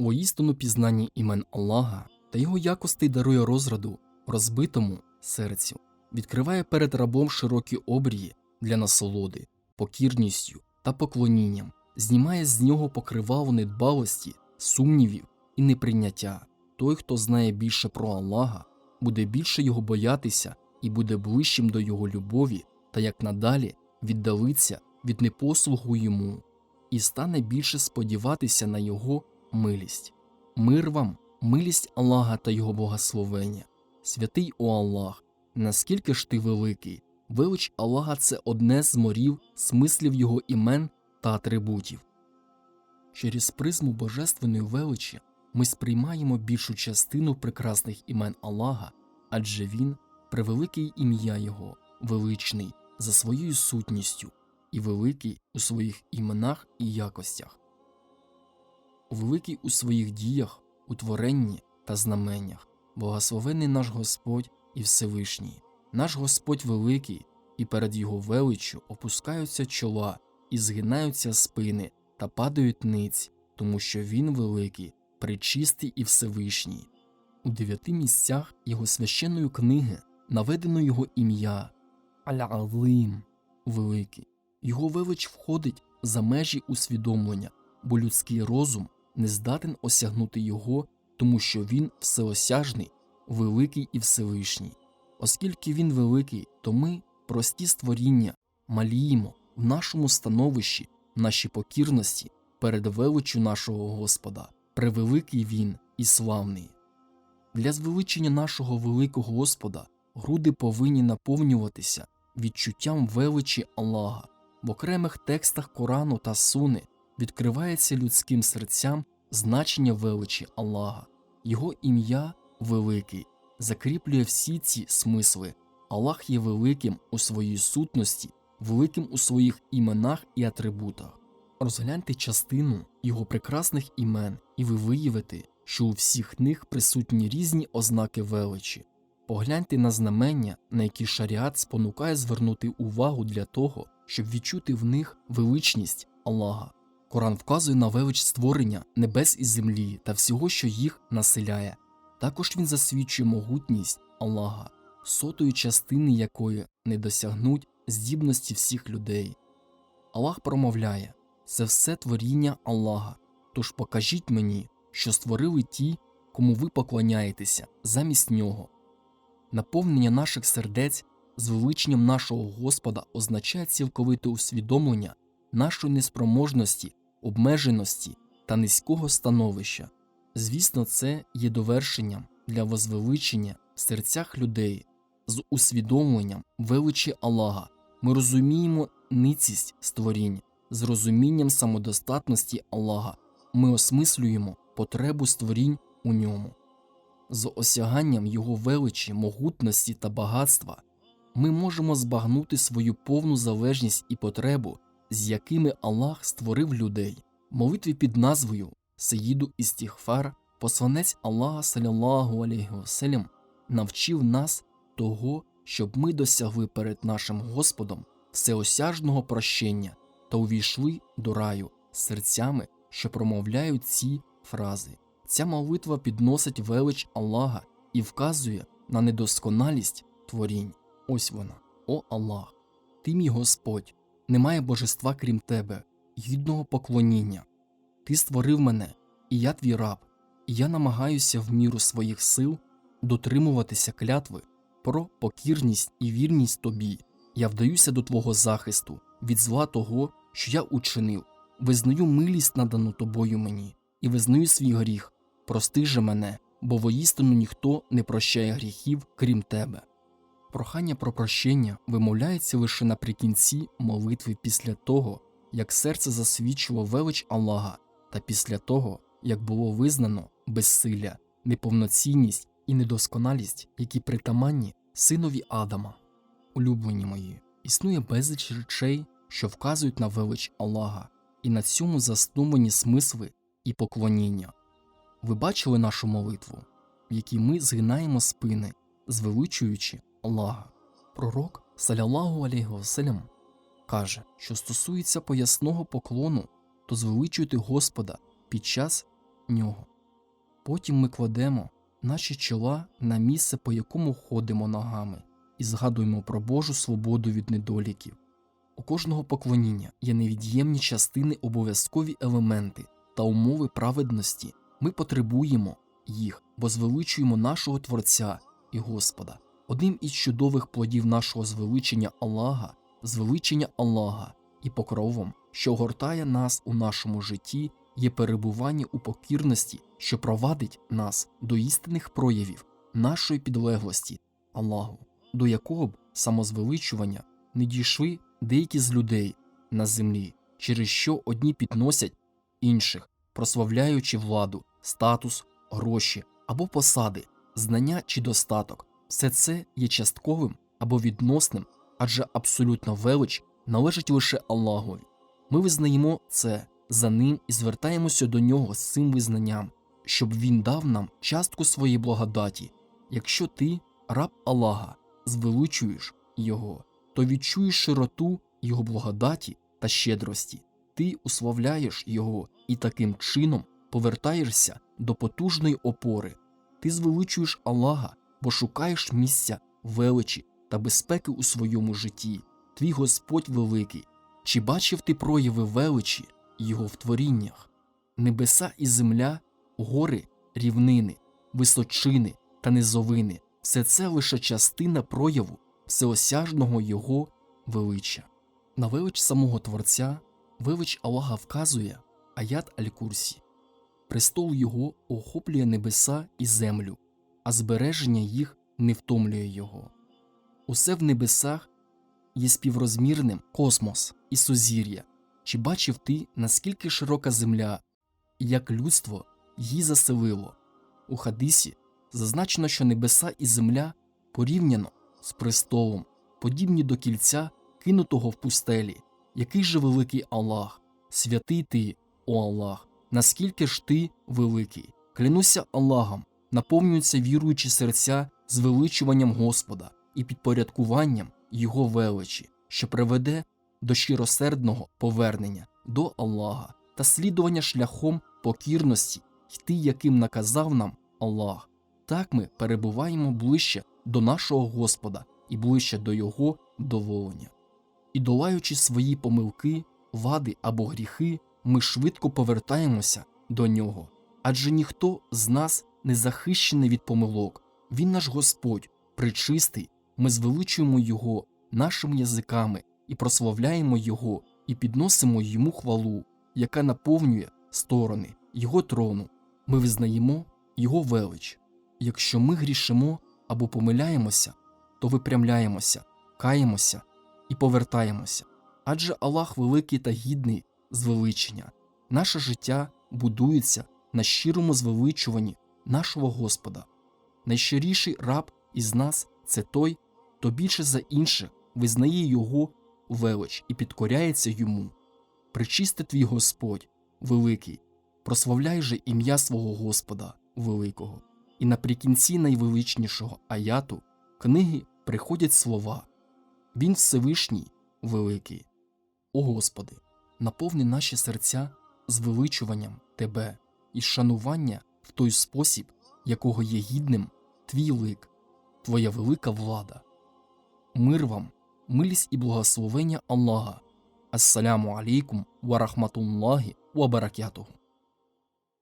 Воістину пізнання імен Аллаха та його якостей дарує розраду розбитому серцю, відкриває перед рабом широкі обрії для насолоди, покірністю та поклонінням, знімає з нього покривало недбалості, сумнівів і неприйняття. Той, хто знає більше про Аллаха, буде більше його боятися і буде ближчим до його любові, та як надалі віддалиться від непослугу йому, і стане більше сподіватися на його милість. Мир вам, милість Аллаха та його благословення. Святий о Аллах, наскільки ж ти великий, велич Аллаха це одне з морів смислів його імен та атрибутів. Через призму божественної величі ми сприймаємо більшу частину прекрасних імен Аллаха, адже він превеликий ім'я Його, величний за своєю сутністю і великий у своїх іменах і якостях, великий у своїх діях, у творенні та знаменнях, благословений наш Господь і Всевишній, наш Господь великий, і перед Його величчю опускаються чола і згинаються спини та падають ниць, тому що Він великий, пречистий і Всевишній. У дев'яти місцях його священної книги наведено його ім'я Аль-Алим великий. Його велич входить за межі усвідомлення, бо людський розум не здатен осягнути його, тому що він всеосяжний, великий і Всевишній. Оскільки він великий, то ми, прості створіння, маліємо в нашому становищі, в нашій покірності перед величчю нашого Господа, превеликий він і славний. Для звеличення нашого великого Господа груди повинні наповнюватися відчуттям величі Аллаха. В окремих текстах Корану та Суни відкривається людським серцям значення величі Аллаха, його ім'я великий, закріплює всі ці смисли. Аллах є великим у своїй сутності, великим у своїх іменах і атрибутах. Розгляньте частину його прекрасних імен, і ви виявите, що у всіх них присутні різні ознаки величі. Погляньте на знамення, на які шаріат спонукає звернути увагу для того, щоб відчути в них величність Аллаха. Коран вказує на велич створення небес і землі та всього, що їх населяє. Також він засвідчує могутність Аллаха, сотої частини якої не досягнуть здібності всіх людей. Аллах промовляє це все творіння Аллаха, тож покажіть мені, що створили ті, кому ви поклоняєтеся замість нього. Наповнення наших сердець з величенням нашого Господа означає цілковите усвідомлення нашої неспроможності, обмеженості та низького становища. Звісно, це є довершенням для возвеличення в серцях людей з усвідомленням величі Аллаха. Ми розуміємо ницість створінь, з розумінням самодостатності Аллаха. Ми осмислюємо потребу створінь у ньому. З осяганням його величі, могутності та багатства ми можемо збагнути свою повну залежність і потребу, з якими Аллах створив людей. Молитві під назвою Сеїду Істіхфар, посланець Аллаха саляллаху алейхи васелям, навчив нас того, щоб ми досягли перед нашим Господом всеосяжного прощення та увійшли до раю серцями, що промовляють ці фрази. Ця молитва підносить велич Аллаха і вказує на недосконалість творінь. Ось вона, о Аллах, ти мій Господь, немає божества крім тебе, гідного поклоніння. Ти створив мене, і я твій раб, і я намагаюся в міру своїх сил дотримуватися клятви про покірність і вірність тобі. Я вдаюся до твого захисту від зла того, що я учинив, визнаю милість, надану тобою мені, і визнаю свій гріх. Прости же мене, бо воістину ніхто не прощає гріхів, крім тебе. Прохання про прощення вимовляється лише наприкінці молитви після того, як серце засвідчило велич Аллаха, та після того, як було визнано безсилля, неповноцінність і недосконалість, які притаманні синові Адама. Улюблені мої, існує безліч речей, що вказують на велич Аллаха, і на цьому засновані смисли і поклоніння. Ви бачили нашу молитву, в якій ми згинаємо спини, звеличуючи Аллаха. Пророк, салялаху алейхи васелям, каже, що стосується поясного поклону, то звеличуйте Господа під час нього. Потім ми кладемо наші чола на місце, по якому ходимо ногами, і згадуємо про Божу свободу від недоліків. У кожного поклоніння є невід'ємні частини обов'язкові елементи та умови праведності. Ми потребуємо їх, бо звеличуємо нашого Творця і Господа. Одним із чудових плодів нашого звеличення Аллаха, звеличення Аллаха і покровом, що огортає нас у нашому житті, є перебування у покірності, що провадить нас до істинних проявів нашої підлеглості Аллаху, до якого б самозвеличування не дійшли деякі з людей на землі, через що одні підносять інших, прославляючи владу, статус, гроші або посади, знання чи достаток. Все це є частковим або відносним, адже абсолютно велич належить лише Аллахові. Ми визнаємо це за ним і звертаємося до нього з цим визнанням, щоб він дав нам частку своєї благодаті. Якщо ти, раб Аллаха, звеличуєш його, то відчуєш широту його благодаті та щедрості, ти уславляєш його і таким чином повертаєшся до потужної опори. Ти звеличуєш Аллаха, бо шукаєш місця величі та безпеки у своєму житті. Твій Господь великий. Чи бачив ти прояви величі його в творіннях? Небеса і земля, гори, рівнини, височини та низовини все це лише частина прояву всеосяжного його величчя. На велич самого Творця велич Аллаха вказує аят Аль-Курсі. Престол його охоплює небеса і землю, а збереження їх не втомлює його. Усе в небесах є співрозмірним космос і сузір'я. Чи бачив ти, наскільки широка земля, і як людство її заселило? У хадисі зазначено, що небеса і земля порівняно з престолом, подібні до кільця, кинутого в пустелі. Який же великий Аллах, святий ти, о Аллах, наскільки ж ти великий? Клянуся Аллахом, наповнюються віруючі серця звеличуванням Господа і підпорядкуванням Його величі, що приведе до щиросердного повернення до Аллаха та слідування шляхом покірності, йти, яким наказав нам Аллах. Так ми перебуваємо ближче до нашого Господа і ближче до Його доволення. І долаючи свої помилки, вади або гріхи, ми швидко повертаємося до нього, адже ніхто з нас не захищений від помилок. Він наш Господь, причистий, ми звеличуємо Його нашими язиками і прославляємо Його, і підносимо йому хвалу, яка наповнює сторони Його трону. Ми визнаємо Його велич. Якщо ми грішимо або помиляємося, то випрямляємося, каємося і повертаємося. Адже Аллах великий та гідний звеличення. Наше життя будується на щирому звеличуванні нашого Господа. Найщиріший раб із нас це той, хто більше за інших визнає Його велич і підкоряється йому. Причисти твій Господь, великий, прославляй же ім'я свого Господа Великого. І наприкінці найвеличнішого аяту книги приходять слова Він Всевишній, великий. О Господи, наповни наші серця звеличуванням Тебе і шанування в той спосіб, якого є гідним Твій лик, Твоя велика влада. Мир вам, милість і благословення Аллаха. Ассаляму алейкум ва рахматуллахі ва баракятуху.